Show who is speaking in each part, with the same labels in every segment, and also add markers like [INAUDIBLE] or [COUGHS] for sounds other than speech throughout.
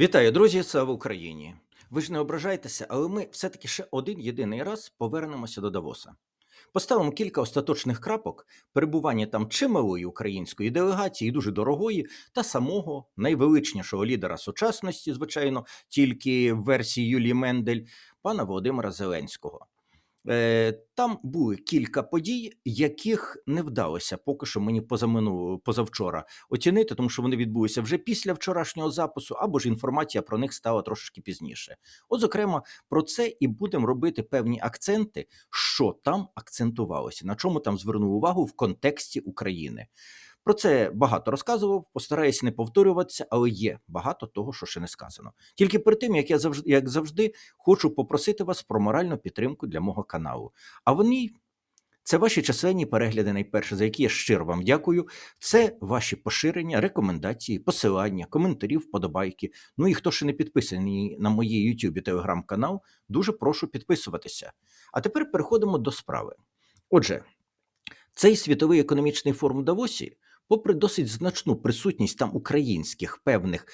Speaker 1: Вітаю, друзі! Слава Україні! Ви ж не ображайтеся, але ми все-таки ще один єдиний раз повернемося до Давоса. Поставимо кілька остаточних крапок перебування там чималої української делегації, дуже дорогої, та самого найвеличнішого лідера сучасності, звичайно, тільки в версії Юлії Мендель, пана Володимира Зеленського. Е, Там були кілька подій, яких не вдалося поки що мені позамину позавчора оцінити, тому що вони відбулися вже після вчорашнього запису, або ж інформація про них стала трошки пізніше. От, зокрема, про це і будемо робити певні акценти, що там акцентувалося, на чому там звернув увагу в контексті України. Про це багато розказував, постараюся не повторюватися, але є багато того, що ще не сказано. Тільки перед тим, як я завжди, як завжди, хочу попросити вас про моральну підтримку для мого каналу. А вони. Це ваші численні перегляди, найперше, за які я щиро вам дякую. Це ваші поширення, рекомендації, посилання, коментарі, вподобайки. Ну і хто ще не підписаний на моїй YouTube телеграм-канал, дуже прошу підписуватися. А тепер переходимо до справи. Отже, цей світовий економічний форум Давосі попри досить значну присутність там українських певних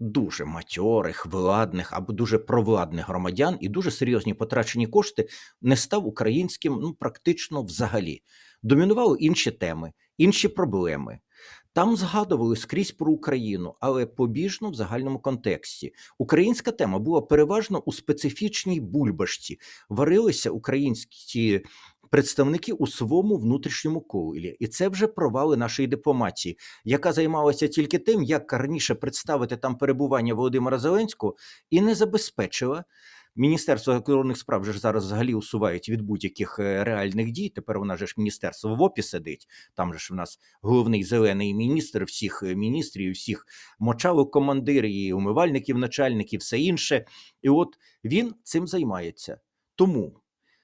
Speaker 1: дуже матьорих, владних або дуже провладних громадян і дуже серйозні потрачені кошти, не став українським ну практично взагалі. Домінували інші теми, інші проблеми. Там згадували скрізь про Україну, але побіжно в загальному контексті. Українська тема була переважно у специфічній бульбашці. Варилися українські представники у своєму внутрішньому колі, і це вже провали нашої дипломатії, яка займалася тільки тим, як раніше представити там перебування Володимира Зеленського, і не забезпечила. Міністерство закордонних справ вже зараз взагалі усувають від будь-яких е, реальних дій. Тепер вона ж міністерство в ОПІ сидить. Там же ж в нас головний зелений міністр, всіх е, міністрів, всіх мочалок командирів, і умивальників, начальників, все інше. І от він цим займається. Тому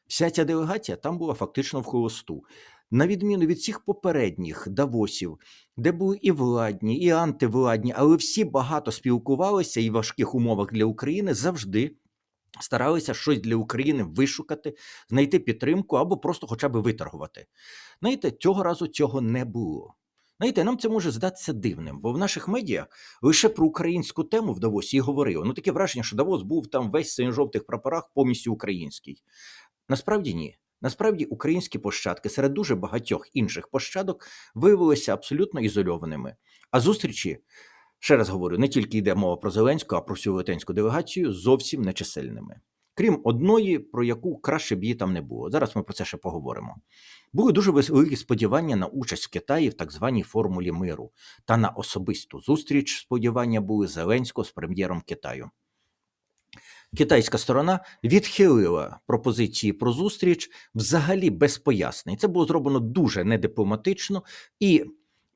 Speaker 1: Вся ця делегація там була фактично в холосту. На відміну від всіх попередніх Давосів, де були і владні, і антивладні, але всі багато спілкувалися і в важких умовах для України завжди старалися щось для України вишукати, знайти підтримку або просто хоча б виторгувати. Знаєте, цього разу цього не було. Знаєте, нам це може здатися дивним, бо в наших медіа лише про українську тему в Давосі і говорили. Ну таке враження, що Давос був там весь синьо-жовтих прапорах повністю український. Насправді ні. Насправді українські пощадки серед дуже багатьох інших пощадок виявилися абсолютно ізольованими. А зустрічі, ще раз говорю, не тільки йде мова про Зеленську, а про всю велетенську делегацію зовсім нечисельними. Крім одної, про яку краще б її там не було. Зараз ми про це ще поговоримо. Були дуже великі сподівання на участь в Китаї в так званій формулі миру та на особисту зустріч сподівання були Зеленського з прем'єром Китаю китайська сторона відхилила пропозиції про зустріч взагалі без пояснень. Це було зроблено дуже недипломатично і.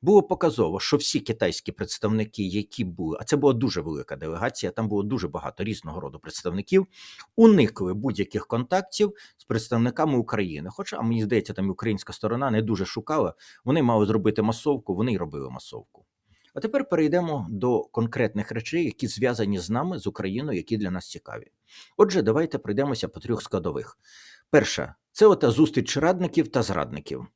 Speaker 1: Було показово, що всі китайські представники, які були, а це була дуже велика делегація, там було дуже багато різного роду представників, уникли будь-яких контактів з представниками України. Хоча мені здається, там українська сторона не дуже шукала. Вони мали зробити масовку, вони й робили масовку. А тепер перейдемо до конкретних речей, які зв'язані з нами, з Україною, які для нас цікаві. Отже, давайте пройдемося по трьох складових. Перша це ота зустріч радників та зрадників.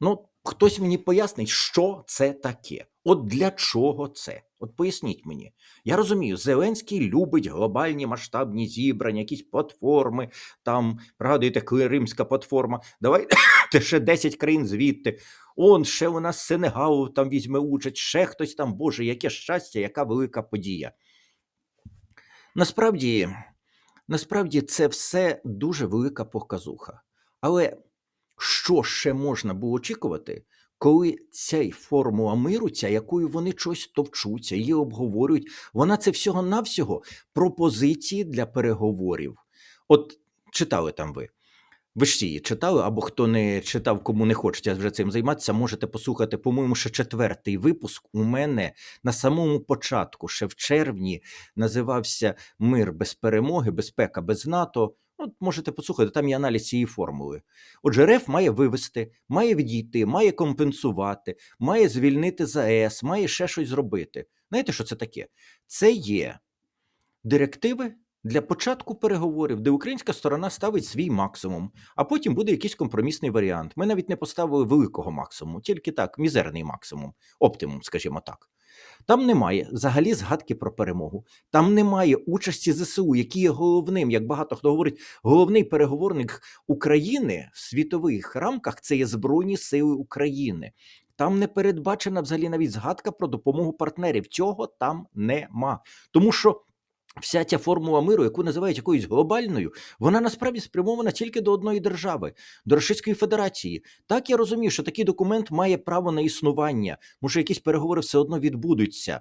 Speaker 1: Ну, хтось мені пояснить, що це таке. От для чого це? От поясніть мені. Я розумію, Зеленський любить глобальні масштабні зібрання, якісь платформи, там, пригадуєте, Кримська платформа. Давайте [COUGHS] ще 10 країн звідти. Он ще у нас Сенегал там візьме участь, ще хтось там, Боже, яке щастя, яка велика подія. Насправді, насправді це все дуже велика показуха. Але що ще можна було очікувати, коли ця формула миру, ця, якою вони щось товчуться, її обговорюють, вона це всього-навсього пропозиції для переговорів. От читали там ви. Ви ж її читали, або хто не читав, кому не хочеться вже цим займатися, можете послухати, по-моєму, ще четвертий випуск у мене на самому початку, ще в червні, називався Мир без перемоги, безпека без НАТО. От можете послухати, там є аналіз цієї формули. Отже, РФ має вивести, має відійти, має компенсувати, має звільнити ЗАЕС, має ще щось зробити. Знаєте, що це таке? Це є директиви для початку переговорів, де українська сторона ставить свій максимум, а потім буде якийсь компромісний варіант. Ми навіть не поставили великого максимуму, тільки так, мізерний максимум, оптимум, скажімо так. Там немає взагалі згадки про перемогу. Там немає участі ЗСУ, які є головним, як багато хто говорить, головний переговорник України в світових рамках це є Збройні Сили України. Там не передбачена взагалі навіть згадка про допомогу партнерів. Цього там нема. Тому що вся ця формула миру, яку називають якоюсь глобальною, вона насправді спрямована тільки до одної держави, до Російської Федерації. Так я розумію, що такий документ має право на існування, може, якісь переговори все одно відбудуться.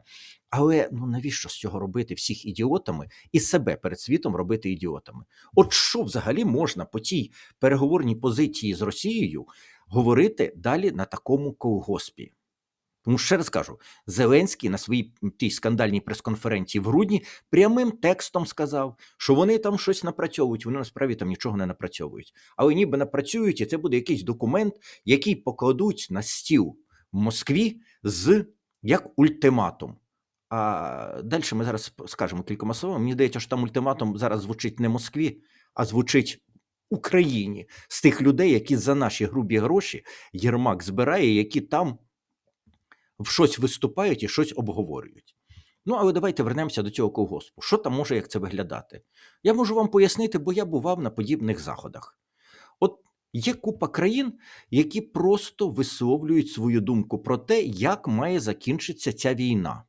Speaker 1: Але ну навіщо з цього робити всіх ідіотами і себе перед світом робити ідіотами? От що взагалі можна по тій переговорній позиції з Росією говорити далі на такому колгоспі? Тому ще раз кажу, Зеленський на своїй тій скандальній прес-конференції в грудні прямим текстом сказав, що вони там щось напрацьовують. Вони насправді там нічого не напрацьовують, але ніби напрацюють, і це буде якийсь документ, який покладуть на стіл в Москві з як ультиматум. А далі ми зараз скажемо кількома словами. Мені здається, що там ультиматум зараз звучить не Москві, а звучить Україні з тих людей, які за наші грубі гроші Єрмак збирає, які там щось виступають і щось обговорюють. Ну, але давайте вернемося до цього колгоспу. Що там може як це виглядати? Я можу вам пояснити, бо я бував на подібних заходах. От є купа країн, які просто висловлюють свою думку про те, як має закінчитися ця війна.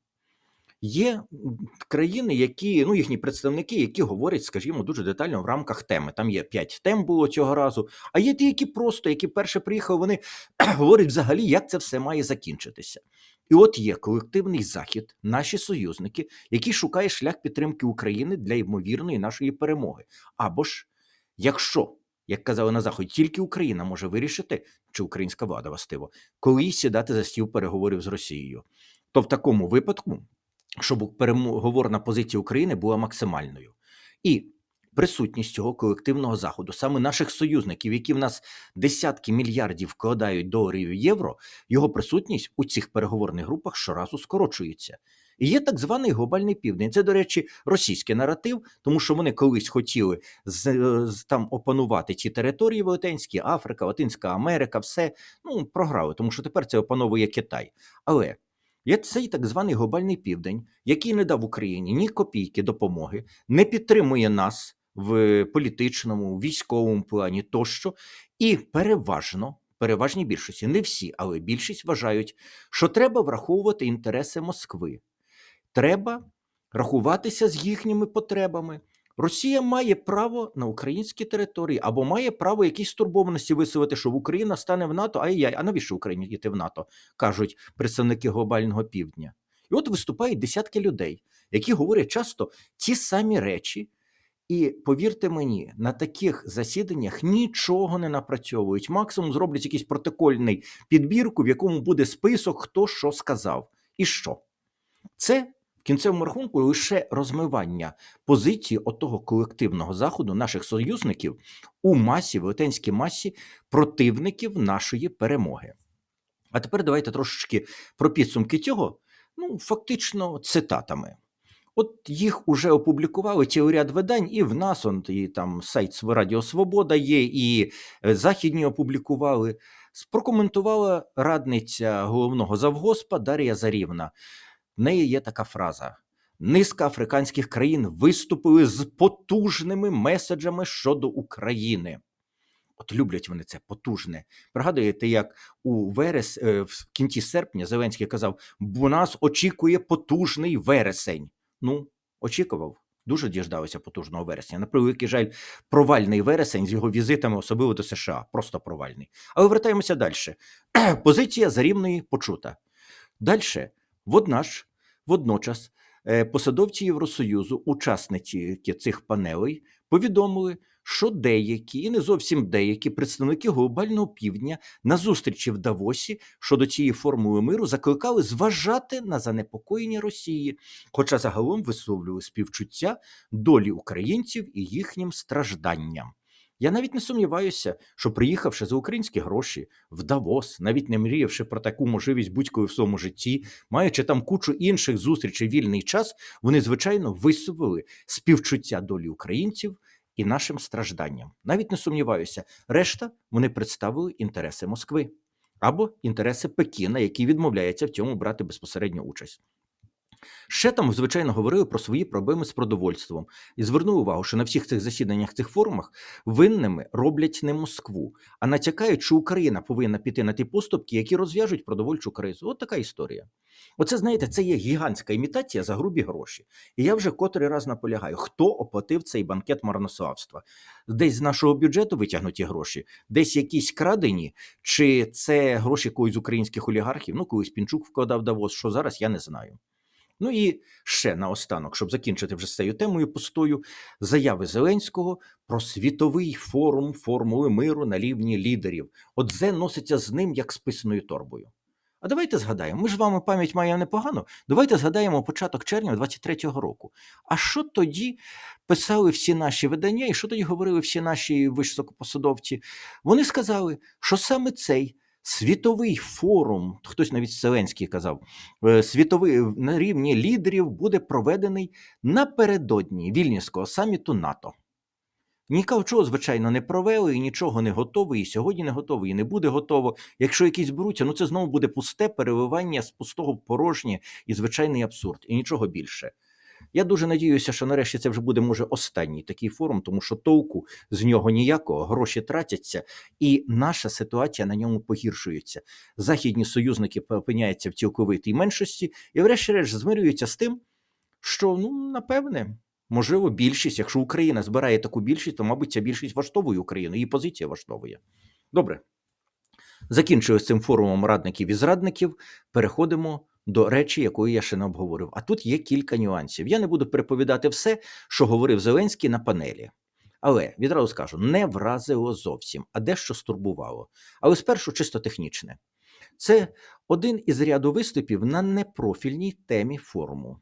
Speaker 1: Є країни, які ну їхні представники, які говорять, скажімо, дуже детально в рамках теми. Там є п'ять тем було цього разу. А є ті, які просто які перше приїхали, вони [CLEARS THROAT] говорять взагалі, як це все має закінчитися. І от є колективний захід, наші союзники, який шукає шлях підтримки України для ймовірної нашої перемоги. Або ж, якщо, як казали на заході, тільки Україна може вирішити, чи українська влада властиво, коли сідати за стіл переговорів з Росією, то в такому випадку щоб переговорна позиція України була максимальною. І присутність цього колективного заходу, саме наших союзників, які в нас десятки мільярдів вкладають доларів і євро, його присутність у цих переговорних групах щоразу скорочується. І є так званий глобальний південь. Це, до речі, російський наратив, тому що вони колись хотіли з, з там опанувати ті території Велетенські, Африка, Латинська Америка, все ну програли, тому що тепер це опановує Китай. Але Є цей так званий глобальний південь, який не дав Україні ні копійки допомоги, не підтримує нас в політичному, військовому плані тощо, і переважно, переважній більшості, не всі, але більшість вважають, що треба враховувати інтереси Москви. Треба рахуватися з їхніми потребами. Росія має право на українські території або має право якісь стурбованості висловити, що Україна стане в НАТО. Ай-яй, а навіщо Україні йти в НАТО? кажуть представники глобального півдня. І от виступають десятки людей, які говорять часто ті самі речі. І повірте мені, на таких засіданнях нічого не напрацьовують. Максимум зроблять якийсь протокольний підбірку, в якому буде список, хто що сказав, і що. Це в кінцевому рахунку лише розмивання позиції отого колективного заходу наших союзників у масі, велетенській масі противників нашої перемоги. А тепер давайте трошечки про підсумки цього, ну, фактично, цитатами. От їх уже опублікували цілий ряд видань, і в нас он, і там сайт Радіо Свобода є, і е, західні опублікували. Прокоментувала радниця головного завгоспа Дар'я Зарівна. Неї є така фраза: низка африканських країн виступили з потужними меседжами щодо України. От люблять вони це потужне. Пригадуєте, як у верес е, в кінці серпня Зеленський казав: бо нас очікує потужний вересень. Ну, очікував. Дуже діждалося потужного вересня. На превеликий жаль, провальний вересень з його візитами, особливо до США, просто провальний. Але вертаємося далі. [CLEARS THROAT] Позиція зарівної почута. Далі Воднаш, водночас, е, посадовці Євросоюзу, учасниці цих панелей, повідомили, що деякі і не зовсім деякі представники глобального півдня на зустрічі в Давосі щодо цієї формули миру закликали зважати на занепокоєння Росії, хоча загалом висловлювали співчуття долі українців і їхнім стражданням. Я навіть не сумніваюся, що приїхавши за українські гроші в Давос, навіть не мріявши про таку можливість будь-коли в своєму житті, маючи там кучу інших зустрічей вільний час, вони звичайно висловили співчуття долі українців і нашим стражданням. Навіть не сумніваюся, решта вони представили інтереси Москви. або інтереси Пекіна, який відмовляється в цьому брати безпосередню участь. Ще там, звичайно, говорили про свої проблеми з продовольством і звернули увагу, що на всіх цих засіданнях, цих форумах винними роблять не Москву, а натякають, що Україна повинна піти на ті поступки, які розв'яжуть продовольчу кризу. От така історія. Оце знаєте, це є гігантська імітація за грубі гроші. І я вже котрий раз наполягаю, хто оплатив цей банкет марнославства? Десь з нашого бюджету витягнуті гроші, десь якісь крадені, чи це гроші когось з українських олігархів? Ну, колись Пінчук вкладав Давос, що зараз я не знаю. Ну і ще наостанок, щоб закінчити вже з цією темою постою, заяви Зеленського про світовий форум формули миру на рівні лідерів. От носиться з ним як з писною торбою. А давайте згадаємо, ми ж вами пам'ять маємо непогану. Давайте згадаємо початок червня 23-го року. А що тоді писали всі наші видання, і що тоді говорили всі наші високопосадовці? Вони сказали, що саме цей світовий форум, хтось навіть Зеленський казав, е, світовий на рівні лідерів буде проведений напередодні Вільнівського саміту НАТО. Нікого, звичайно, не провели, і нічого не готово, і сьогодні не готово, і не буде готово. Якщо якісь беруться, ну це знову буде пусте переливання з пустого в порожнє і звичайний абсурд, і нічого більше. Я дуже надіюся, що нарешті це вже буде може останній такий форум, тому що толку з нього ніякого, гроші тратяться, і наша ситуація на ньому погіршується. Західні союзники опиняються в цілковитій меншості, і, врешті-решт, змирюються з тим, що ну напевне. Можливо, більшість, якщо Україна збирає таку більшість, то, мабуть, ця більшість влаштовує Україну, її позиція влаштовує. Добре. Закінчую з цим форумом радників і зрадників. Переходимо до речі, якої я ще не обговорив. А тут є кілька нюансів. Я не буду переповідати все, що говорив Зеленський на панелі. Але відразу скажу, не вразило зовсім, а дещо стурбувало. Але спершу чисто технічне. Це один із ряду виступів на непрофільній темі форуму.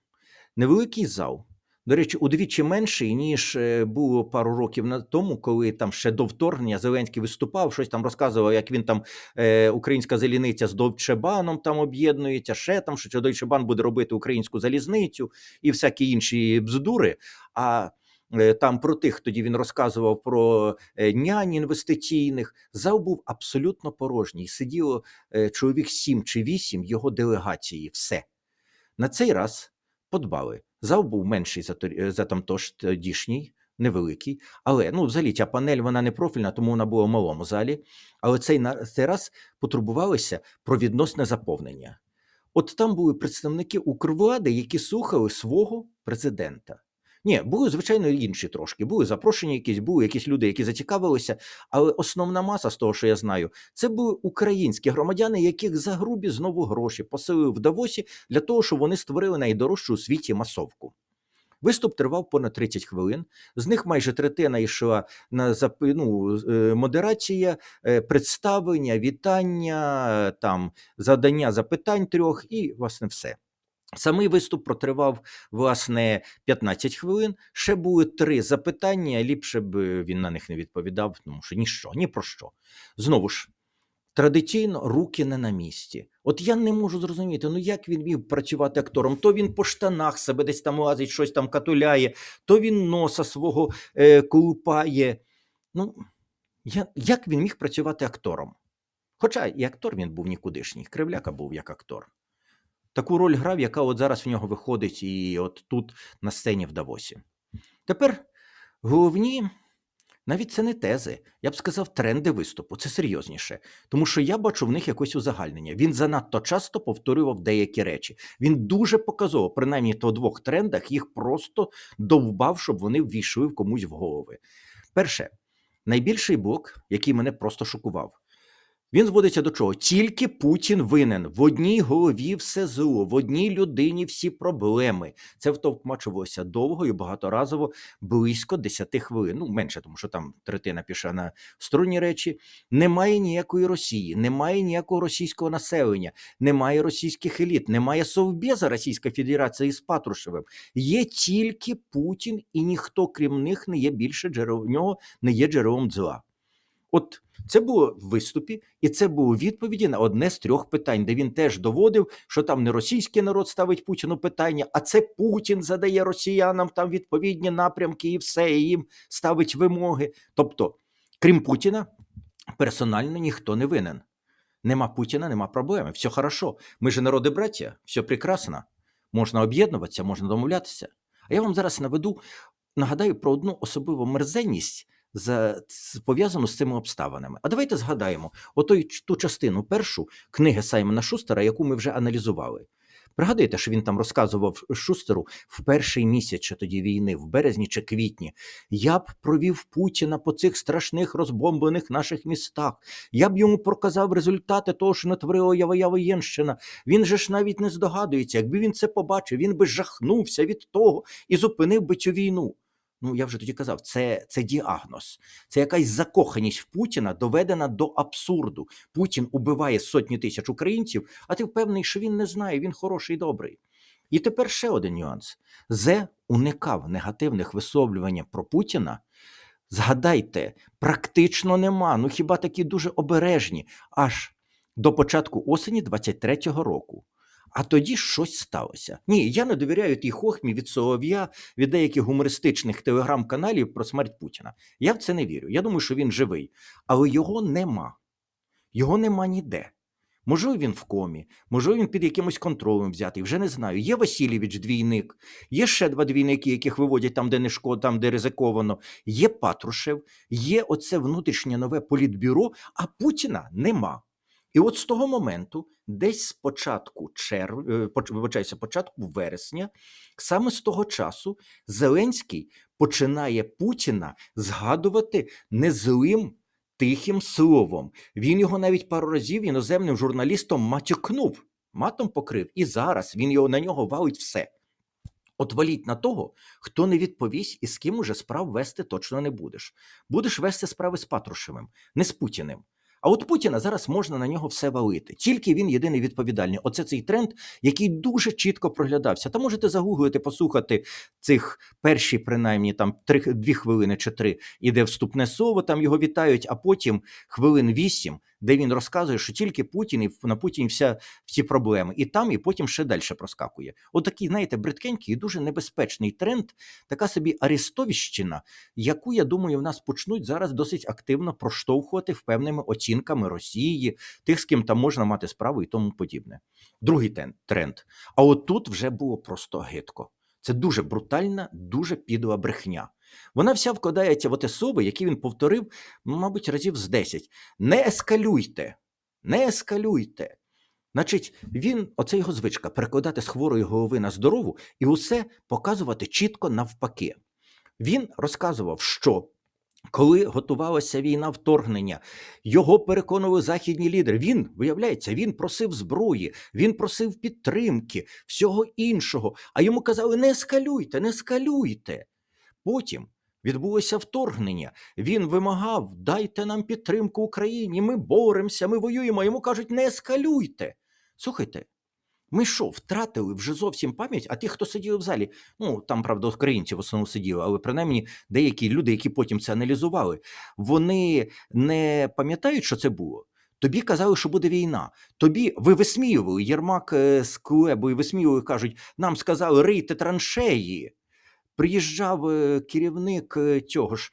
Speaker 1: Невеликий зал. До речі, удвічі менший, ніж е, було пару років на тому, коли там ще до вторгнення Зеленський виступав, щось там розказував, як він там е, українська залізниця з Довчебаном там об'єднується, ще там, що Довчебан буде робити українську залізницю і всякі інші бздури. А е, там про тих тоді він розказував про е, нянь інвестиційних. Зал був абсолютно порожній. Сиділо чоловік сім чи вісім його делегації. Все на цей раз подбали. Зал був менший за, за там тодішній, невеликий. Але ну, взагалі ця панель вона не профільна, тому вона була в малому залі. Але цей, цей раз потурбувалися про відносне заповнення. От там були представники Укрвлади, які слухали свого президента. Ні, були, звичайно, інші трошки. Були запрошені якісь, були якісь люди, які зацікавилися, але основна маса з того, що я знаю, це були українські громадяни, яких за грубі знову гроші посилили в Давосі для того, щоб вони створили найдорожчу у світі масовку. Виступ тривав понад 30 хвилин. З них майже третина йшла на ну, е, модерація, е, представлення, вітання, там задання запитань трьох, і власне все. Самий виступ протривав власне 15 хвилин. Ще були три запитання. Ліпше б е, він на них не відповідав, тому що ніщо, ні про що. Знову ж, традиційно руки не на місці. От я не можу зрозуміти, ну як він міг працювати актором? То він по штанах себе десь там лазить, щось там катуляє, то він носа свого е, колупає. Ну, я, як він міг працювати актором? Хоча і актор він був нікудишній, Кривляка був як актор. Таку роль грав, яка от зараз в нього виходить, і от тут на сцені в Давосі. Тепер головні, навіть це не тези, я б сказав, тренди виступу. Це серйозніше, тому що я бачу в них якось узагальнення. Він занадто часто повторював деякі речі. Він дуже показово, принаймні то двох трендах, їх просто довбав, щоб вони ввійшли в комусь в голови. Перше, найбільший блок, який мене просто шокував. Він зводиться до чого? Тільки Путін винен. В одній голові все зло, в одній людині всі проблеми. Це втовкмачувалося довго і багаторазово близько 10 хвилин. Ну, менше, тому що там третина пішла на сторонні речі. Немає ніякої Росії, немає ніякого російського населення, немає російських еліт, немає совбеза Російської Федерації з Патрушевим. Є тільки Путін, і ніхто, крім них, не є більше джерел нього, не є джерелом зла. От це було в виступі, і це було відповіді на одне з трьох питань, де він теж доводив, що там не російський народ ставить Путіну питання, а це Путін задає росіянам там відповідні напрямки і все, і їм ставить вимоги. Тобто, крім Путіна, персонально ніхто не винен. Нема Путіна, нема проблеми. Все хорошо. Ми ж народи браття, все прекрасно. Можна об'єднуватися, можна домовлятися. А я вам зараз наведу, нагадаю про одну особливу мерзенність, за, з- цими обставинами. А давайте згадаємо отой, ту частину першу книги Саймона Шустера, яку ми вже аналізували. Пригадуєте, що він там розказував Шустеру в перший місяць ще тоді війни, в березні чи квітні. Я б провів Путіна по цих страшних розбомблених наших містах. Я б йому показав результати того, що натворила Ява воєнщина. Він же ж навіть не здогадується. Якби він це побачив, він би жахнувся від того і зупинив би цю війну. Ну, я вже тоді казав, це, це діагноз, це якась закоханість в Путіна доведена до абсурду. Путін убиває сотні тисяч українців, а ти впевнений, що він не знає, він хороший і добрий. І тепер ще один нюанс: Зе уникав негативних висловлювань про Путіна. Згадайте, практично нема. Ну хіба такі дуже обережні, аж до початку осені 23-го року. А тоді щось сталося. Ні, я не довіряю тій хохмі від Солов'я, від деяких гумористичних телеграм-каналів про смерть Путіна. Я в це не вірю. Я думаю, що він живий, але його нема. Його нема ніде. Можливо, він в комі, можливо, він під якимось контролем взятий, вже не знаю. Є Васильєвич двійник, є ще два двійники, яких виводять там, де не шкода, там, де ризиковано. Є Патрушев, є оце внутрішнє нове політбюро, а Путіна нема. І от з того моменту, десь з початку чер... е, вибачаюся, початку вересня, саме з того часу Зеленський починає Путіна згадувати незлим тихим словом. Він його навіть пару разів іноземним журналістом матюкнув, матом покрив, і зараз він його на нього валить все. От валіть на того, хто не відповість і з ким уже справ вести точно не будеш. Будеш вести справи з Патрушевим, не з Путіним. А от Путіна зараз можна на нього все валити. Тільки він єдиний відповідальний. Оце цей тренд, який дуже чітко проглядався. Та можете загуглити, послухати цих перші, принаймні там три дві хвилини чи три, іде вступне слово, там його вітають, а потім хвилин вісім, де він розказує, що тільки Путін і на Путіні вся всі проблеми, і там, і потім ще далі проскакує. Отакий, знаєте, бридкенький і дуже небезпечний тренд, така собі арестовіщина, яку я думаю, в нас почнуть зараз досить активно проштовхувати впевненими оцінками Росії, тих, з ким там можна мати справу і тому подібне. Другий тренд. А от тут вже було просто гидко. Це дуже брутальна, дуже підла брехня. Вона вся вкладається в слово, яке він повторив, мабуть, разів з 10. Не ескалюйте, не ескалюйте. Значить, він, оце його звичка, перекладати з хворої голови на здорову і усе показувати чітко навпаки. Він розказував, що коли готувалася війна вторгнення, його переконували західні лідери. Він, виявляється, він просив зброї, він просив підтримки, всього іншого. А йому казали: не ескалюйте, не ескалюйте. Потім відбулося вторгнення. Він вимагав: дайте нам підтримку Україні, ми боремося, ми воюємо. Йому кажуть, не ескалюйте. Слухайте, ми що, втратили вже зовсім пам'ять, а ті, хто сиділи в залі, ну там, правда, українці в основному сиділи, але принаймні деякі люди, які потім це аналізували, вони не пам'ятають, що це було. Тобі казали, що буде війна. Тобі ви висміювали Єрмак е, з Кулебою висміювали, кажуть, нам сказали, рийте траншеї. Приїжджав е, керівник е, цього ж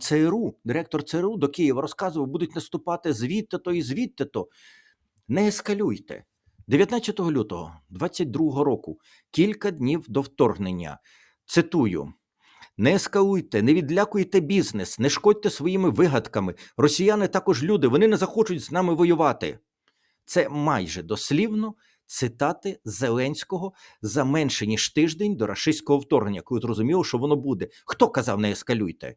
Speaker 1: ЦРУ, директор ЦРУ до Києва, розказував, будуть наступати звідти-то і звідти-то. Не ескалюйте. 19 лютого 22 року, кілька днів до вторгнення. Цитую: не ескалуйте, не відлякуйте бізнес, не шкодьте своїми вигадками. Росіяни також люди, вони не захочуть з нами воювати. Це майже дослівно цитати Зеленського за менше ніж тиждень до рашистського вторгнення, коли зрозуміло, що воно буде. Хто казав, не ескалюйте?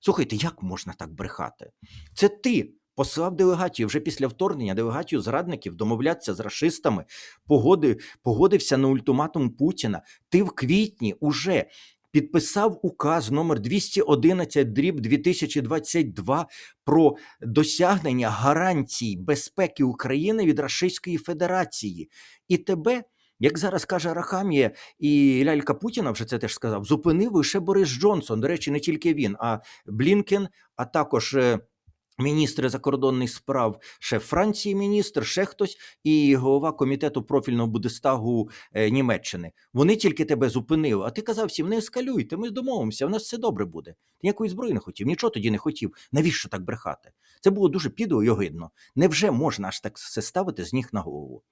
Speaker 1: Слухайте, як можна так брехати? Це ти послав делегацію вже після вторгнення, делегацію зрадників домовлятися з расистами, погодив, погодився на ультиматум Путіна. Ти в квітні уже підписав указ номер 211 дріб 2022 про досягнення гарантій безпеки України від Російської Федерації. І тебе, як зараз каже Рахамія, і лялька Путіна вже це теж сказав, зупинив лише Борис Джонсон. До речі, не тільки він, а Блінкен, а також. Міністри закордонних справ, шеф Франції, міністр, ще хтось, і голова комітету профільного Будестагу е, Німеччини. Вони тільки тебе зупинили. А ти казав всім, не ескалюйте, ми домовимося, в нас все добре буде. Ти ніякої зброї не хотів, нічого тоді не хотів. Навіщо так брехати? Це було дуже підо і огидно. Невже можна аж так все ставити з ніг на голову?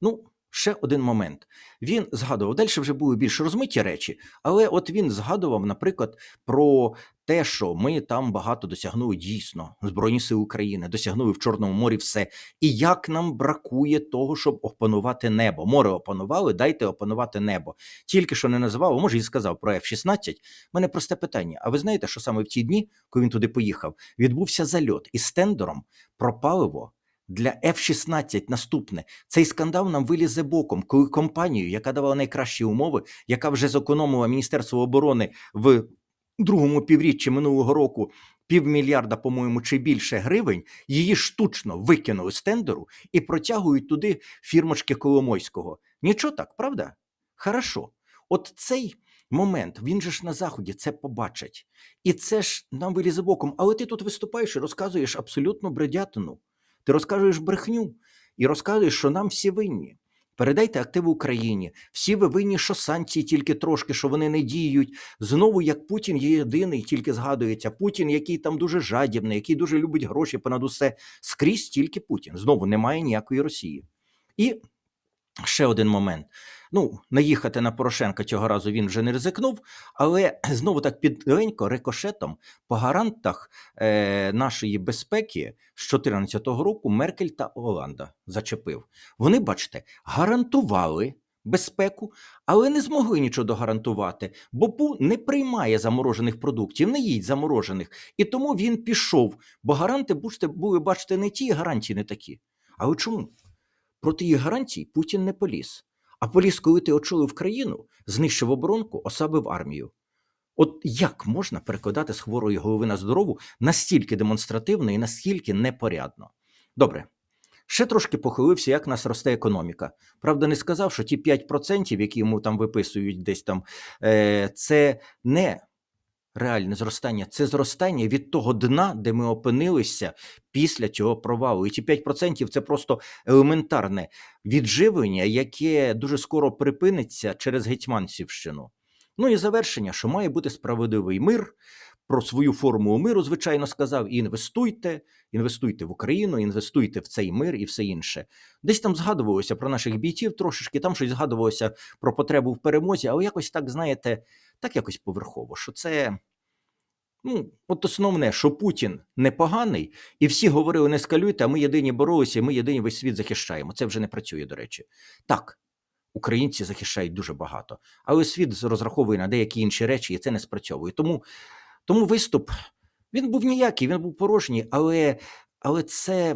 Speaker 1: Ну, ще один момент. Він згадував, далі вже були більш розмиті речі, але от він згадував, наприклад, про те, що ми там багато досягнули дійсно, Збройні сили України, досягнули в Чорному морі все. І як нам бракує того, щоб опанувати небо. Море опанували, дайте опанувати небо. Тільки що не називав, може і сказав про F-16. У мене просте питання. А ви знаєте, що саме в ті дні, коли він туди поїхав, відбувся зальот із тендером про паливо для F-16 наступне. Цей скандал нам вилізе боком, коли компанію, яка давала найкращі умови, яка вже зекономила Міністерство оборони в другому півріччі минулого року півмільярда, по-моєму, чи більше гривень, її штучно викинули з тендеру і протягують туди фірмочки Коломойського. Нічого так, правда? Хорошо. От цей момент, він же ж на заході це побачить. І це ж нам вилізе боком. Але ти тут виступаєш і розказуєш абсолютно бредятину. Ти розказуєш брехню і розказуєш, що нам всі винні. Передайте активи Україні. Всі ви винні, що санкції тільки трошки, що вони не діють. Знову як Путін є єдиний, тільки згадується. Путін, який там дуже жадібний, який дуже любить гроші понад усе. Скрізь тільки Путін. Знову немає ніякої Росії. І ще один момент. Ну, наїхати на Порошенка цього разу він вже не ризикнув, але [CLEARS THROAT] знову так підленько, рикошетом по гарантах е, нашої безпеки з 2014 року Меркель та Оланда зачепив. Вони, бачите, гарантували безпеку, але не змогли нічого догарантувати, бо ПУ не приймає заморожених продуктів, не їсть заморожених. І тому він пішов, бо гаранти були, бачите, не ті, гарантії не такі. Але чому? Проти їх гарантій Путін не поліз. А поліз, коли ти очолив країну, знищив оборонку, осабив армію. От як можна перекладати з хворої голови на здорову настільки демонстративно і настільки непорядно? Добре. Ще трошки похилився, як нас росте економіка. Правда, не сказав, що ті 5%, які йому там виписують десь там, е, це не реальне зростання, це зростання від того дна, де ми опинилися після цього провалу. І ті 5% це просто елементарне відживлення, яке дуже скоро припиниться через Гетьманцівщину. Ну і завершення, що має бути справедливий мир. Про свою формулу миру, звичайно, сказав: інвестуйте, інвестуйте в Україну, інвестуйте в цей мир і все інше. Десь там згадувалося про наших бійців трошечки, там щось згадувалося про потребу в перемозі, але якось так, знаєте, так якось поверхово, що це. Ну, от основне, що Путін непоганий, і всі говорили: не скалюйте, а ми єдині боролися, і ми єдині весь світ захищаємо. Це вже не працює, до речі. Так, українці захищають дуже багато, але світ розраховує на деякі інші речі, і це не спрацьовує. Тому, тому виступ він був ніякий, він був порожній, але, але це,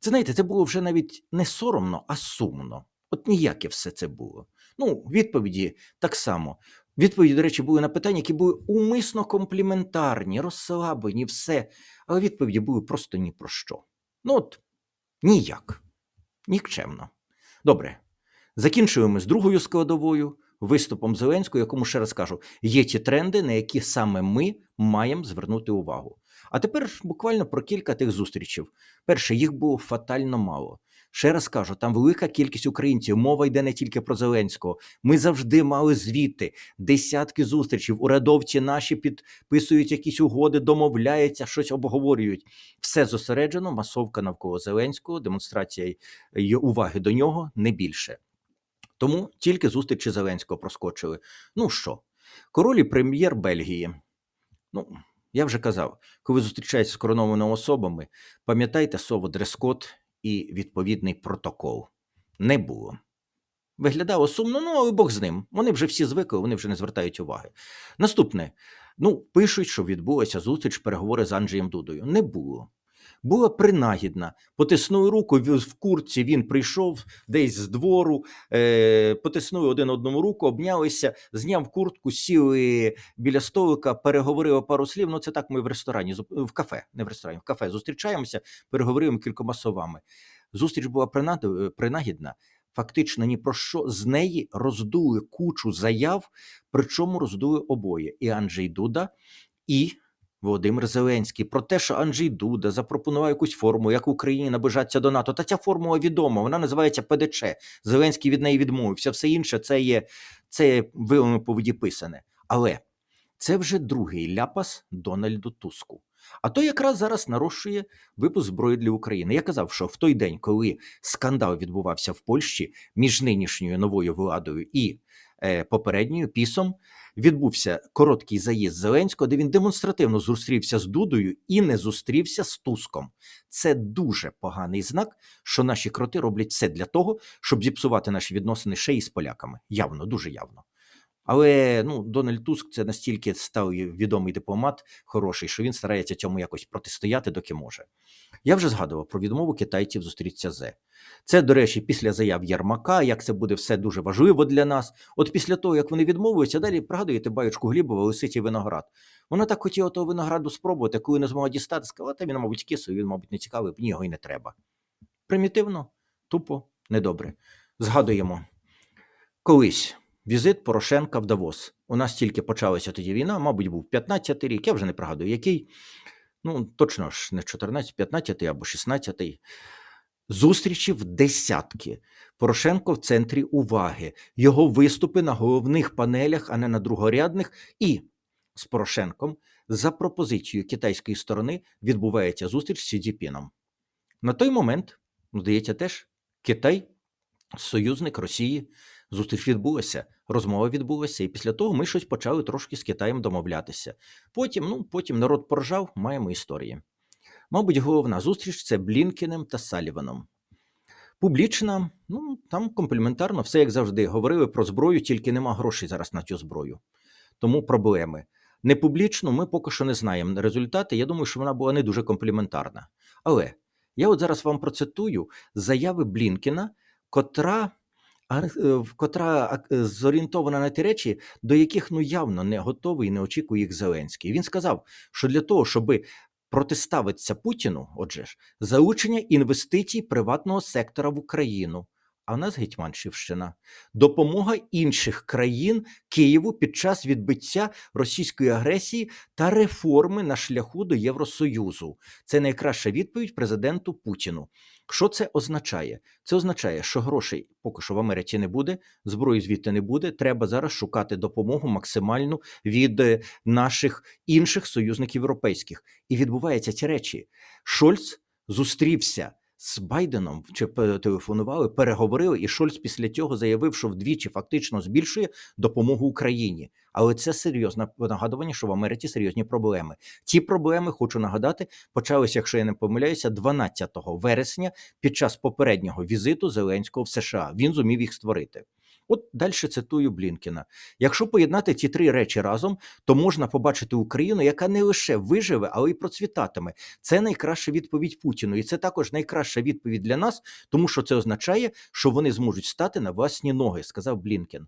Speaker 1: це, знаєте, це було вже навіть не соромно, а сумно. От ніяке все це було. Ну, відповіді так само. Відповіді, до речі, були на питання, які були умисно компліментарні, розслаблені, все. Але відповіді були просто ні про що. Ну от ніяк. Нікчемно. Добре. Закінчуємо з другою складовою виступом Зеленського, якому ще раз кажу, є ті тренди, на які саме ми маємо звернути увагу. А тепер буквально про кілька тих зустрічей. Перше, їх було фатально мало. Ще раз кажу, там велика кількість українців. Мова йде не тільки про Зеленського. Ми завжди мали звіти, десятки зустрічей. Урядовці наші підписують якісь угоди, домовляються, щось обговорюють. Все зосереджено, масовка навколо Зеленського, демонстрація уваги до нього не більше. Тому тільки зустрічі Зеленського проскочили. Ну що, король і прем'єр Бельгії. Ну, я вже казав, коли зустрічаєтеся з коронованими особами, пам'ятайте слово дрес-код і відповідний протокол. Не було. Виглядало сумно, ну але Бог з ним. Вони вже всі звикли, вони вже не звертають уваги. Наступне: ну, пишуть, що відбулася зустріч, переговори з Анджеєм Дудою. Не було. Була принагідна. Потиснули руку в курці. Він прийшов десь з двору, е, потиснули один одному руку, обнялися, зняв куртку, сіли біля столика, переговорили пару слів. Ну, це так ми в ресторані, в кафе, не в ресторані, в кафе зустрічаємося, переговоримо кількома словами. Зустріч була принагідна. Фактично ні про що з неї роздули кучу заяв, причому роздули обоє: і Анджей Дуда, і Володимир Зеленський про те, що Анджей Дуда запропонував якусь форму, як Україні наближатися до НАТО. Та ця формула відома, вона називається ПДЧ. Зеленський від неї відмовився. Все інше це є це вилами по воді писане. Але це вже другий ляпас Дональду Туску. А то якраз зараз нарощує випуск зброї для України. Я казав, що в той день, коли скандал відбувався в Польщі між нинішньою новою владою і е, попередньою пісом, відбувся короткий заїзд Зеленського, де він демонстративно зустрівся з Дудою і не зустрівся з Туском. Це дуже поганий знак, що наші кроти роблять все для того, щоб зіпсувати наші відносини ще й з поляками. Явно, дуже явно. Але ну, Дональд Туск це настільки сталий відомий дипломат, хороший, що він старається цьому якось протистояти, доки може. Я вже згадував про відмову китайців зустрітися з. Це, до речі, після заяв Єрмака, як це буде все дуже важливо для нас. От після того, як вони відмовилися, далі пригадуєте баючку Глібова, Лисиці виноград. Вона так хотіла того винограду спробувати, коли не змогла дістати, сказала, та він, мабуть, кисою, він, мабуть, не цікавий, мені його і не треба. Примітивно, тупо, недобре. Згадуємо. Колись візит Порошенка в Давос. У нас тільки почалася тоді війна, мабуть, був 15-й рік, я вже не пригадую, який. Ну, точно ж, не 14, 15 або 16. Зустрічі в десятки. Порошенко в центрі уваги, його виступи на головних панелях, а не на другорядних. І з Порошенком за пропозицією китайської сторони відбувається зустріч з Сі Цзіпіном. На той момент, ну, здається, теж Китай, союзник Росії, зустріч відбулася, розмова відбулася, і після того ми щось почали трошки з Китаєм домовлятися. Потім, ну, потім народ поржав, маємо історії. Мабуть, головна зустріч це Блінкіним та Саліваном. Публічна, ну там компліментарно, все як завжди. Говорили про зброю, тільки нема грошей зараз на цю зброю. Тому проблеми. Не публічно, ми поки що не знаємо результати. Я думаю, що вона була не дуже компліментарна. Але я от зараз вам процитую заяви Блінкіна, котра, котра е, зорієнтована на ті речі, до яких ну явно не готовий не очікує їх Зеленський. Він сказав, що для того, щоби протиставиться Путіну, отже ж, залучення інвестицій приватного сектора в Україну. А в нас Гетьманщівщина, допомога інших країн Києву під час відбиття російської агресії та реформи на шляху до Євросоюзу. Це найкраща відповідь президенту Путіну. Що це означає? Це означає, що грошей поки що в Америці не буде, зброї звідти не буде. Треба зараз шукати допомогу максимальну від е, наших інших союзників європейських. І відбуваються ці речі. Шольц зустрівся з Байденом чи телефонували, переговорили, і Шольц після цього заявив, що вдвічі фактично збільшує допомогу Україні. Але це серйозне нагадування, що в Америці серйозні проблеми. Ті проблеми хочу нагадати, почалися, якщо я не помиляюся, 12 вересня під час попереднього візиту Зеленського в США. Він зумів їх створити. От далі цитую Блінкіна: якщо поєднати ці три речі разом, то можна побачити Україну, яка не лише виживе, але й процвітатиме. Це найкраща відповідь Путіну, і це також найкраща відповідь для нас, тому що це означає, що вони зможуть стати на власні ноги, сказав Блінкен.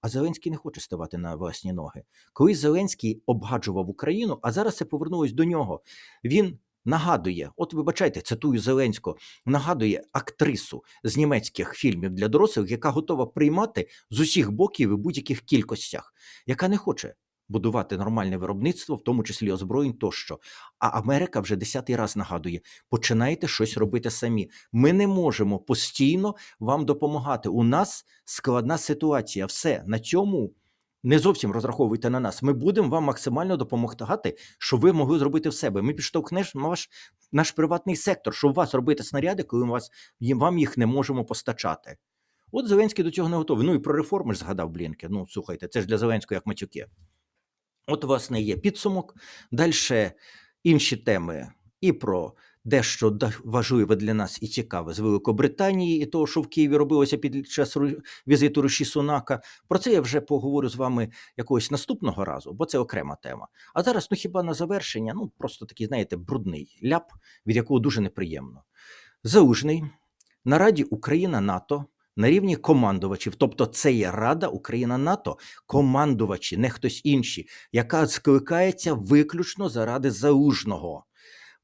Speaker 1: А Зеленський не хоче ставати на власні ноги. Коли Зеленський обгаджував Україну, а зараз це повернулось до нього. Він нагадує, от вибачайте, цитую Зеленського, нагадує актрису з німецьких фільмів для дорослих, яка готова приймати з усіх боків і будь-яких кількостях, яка не хоче. Будувати нормальне виробництво, в тому числі озброєнь тощо. А Америка вже десятий раз нагадує: починайте щось робити самі. Ми не можемо постійно вам допомагати. У нас складна ситуація. Все на цьому не зовсім розраховуйте на нас. Ми будемо вам максимально допомагати, щоб ви могли зробити в себе. Ми підштовхнемо ваш наш приватний сектор, щоб у вас робити снаряди, коли вас вам їх не можемо постачати. От Зеленський до цього не готовий. Ну і про реформи ж згадав Блінки. Ну слухайте, це ж для Зеленського як матюки. От, власне, є підсумок. Далі інші теми і про дещо важливе для нас і цікаве з Великобританії і того, що в Києві робилося під час візиту Руші Сунака. Про це я вже поговорю з вами якогось наступного разу, бо це окрема тема. А зараз, ну хіба на завершення, ну просто такий, знаєте, брудний ляп, від якого дуже неприємно. Залужний на Раді Україна НАТО. На рівні командувачів, тобто це є Рада Україна НАТО, командувачі, не хтось інший, яка скликається виключно заради залужного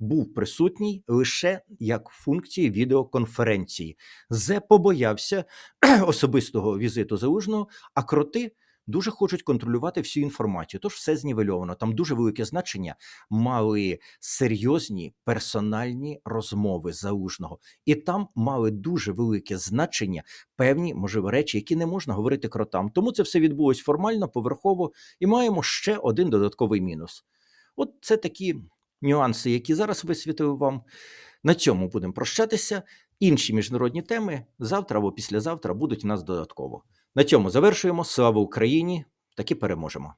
Speaker 1: був присутній лише як функції відеоконференції. Зе побоявся [CLEARS THROAT] особистого візиту залужного, а кроти. Дуже хочуть контролювати всю інформацію, тож все знівельовано. Там дуже велике значення мали серйозні персональні розмови залужного, і там мали дуже велике значення певні можливо речі, які не можна говорити кротам. Тому це все відбулось формально, поверхово, і маємо ще один додатковий мінус. От це такі нюанси, які зараз висвітив вам. На цьому будемо прощатися. Інші міжнародні теми завтра або післязавтра будуть у нас додатково. На цьому завершуємо. Слава Україні! Таки переможемо.